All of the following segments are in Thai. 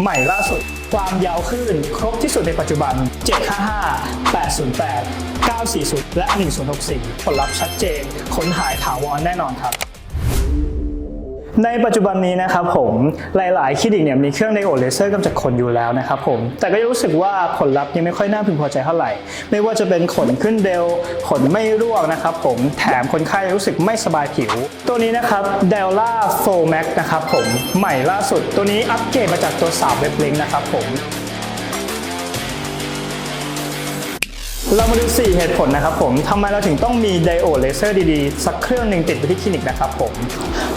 ใหม่ล่าสุด ความยาวคลื่นครบที่สุดในปัจจุบัน 755 808 940 และ 1064 ผลลัพธ์ชัดเจนค้นหายถาวรแน่นอนครับ ในปัจจุบันนี้นะครับผมหลายๆคลินิกเนี่ยมีเครื่องไดโอดเลเซอร์กำจัดขนอยู่แล้วนะครับผมแต่ก็ยังรู้สึกว่าผลลัพธ์ยังไม่ค่อยน่าพึงพอใจเท่าไหร่ ไม่ว่าจะเป็นขนขึ้นเร็วขนไม่ร่วงนะครับผมแถมคนไข้รู้สึกไม่สบายผิว ตัวนี้นะครับเดลล่าโฟแม็กนะครับผมใหม่ล่าสุดตัวนี้อัปเกรดมาจากตัวสาวเว็บลิงนะครับผม เรามาดู 4 เหตุผลนะครับผมทำไมเราถึงต้องมีไดโอดเลเซอร์ดีๆ สักเครื่องหนึ่งติดไปที่คลินิกนะครับผม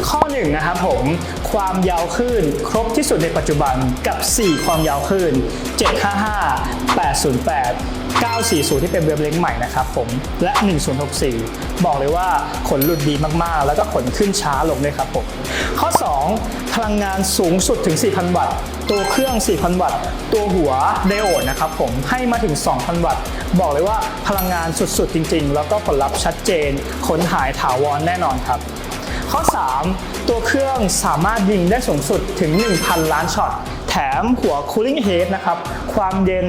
ข้อ 1 นะครับผมความยาวคลื่นครบที่สุดในปัจจุบันกับ 4 ความยาวคลื่น755 808 940 ที่เป็นเว็บเล้งใหม่นะครับผม และ 1064 บอกเลยว่าขนหลุดดีมากๆ แล้วก็ขนขึ้นช้าลงด้วยครับผม ข้อ 2 พลังงานสูงสุดถึง 4,000 วัตต์ ตัวเครื่อง 4,000 วัตต์ ตัวหัวไดโอดนะครับผม ให้มาถึง 2,000 วัตต์ บอกเลยว่าพลังงานสุดๆ จริงๆ แล้วก็ผลลัพธ์ชัดเจน ขนหายถาวรแน่นอนครับ ข้อ 3 ตัวเครื่องสามารถยิงได้สูงสุดถึง 1,000 ล้านช็อต แถมหัว cooling head นะครับ ความเย็น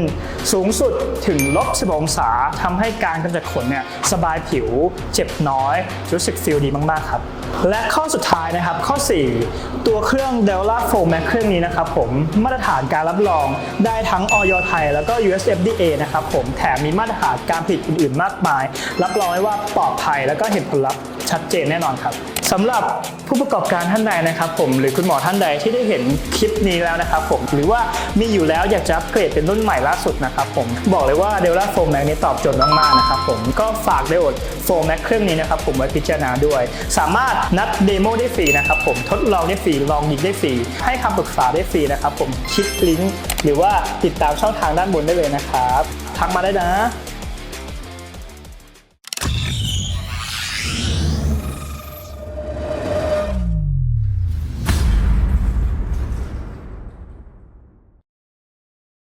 สูงสุดถึงลบ10องศาทำให้การกำจัดขนเนี่ยสบายผิว เจ็บน้อย รู้สึกฟีลดีมาก ๆ ครับ และข้อสุดท้ายนะครับ ข้อ 4 ตัวเครื่อง Delta f o Max เครื่องนี้นะครับผมมาตรฐานการรับรองได้ทั้งออยไทย แล้วก็ US FDA นะครับผมแถมมีมาตรฐานการผลิตอื่น ๆ มากมาย รับรองไว้ว่าปลอดภัยแล้วก็เห็นผลลัพธ์ชัดเจนแน่นอนครับ สำหรับผู้ประกอบการท่านใดนะครับผมหรือคุณหมอท่านใดที่ได้เห็นคลิปนี้แล้วนะครับผมหรือว่ามีอยู่แล้วอยากจะอัปเกรดเป็นรุ่นใหม่ล่าสุดนะครับผมบอกเลยว่า Delta f o Max นี้ตอบโจทย์มากๆนะครับผมก็ฝาก d e o d f o Max เครื่องนี้นะครับผมไว้พิจารณาด้วย สามารถนัดเดโมได้ฟรีนะครับผมทดลองได้ฟรีลองยิงได้ฟรีให้คำปรึกษาได้ฟรีนะครับผมคลิกลิงก์หรือว่าติดตามช่องทางด้านบนได้เลยนะครับทักมาได้นะ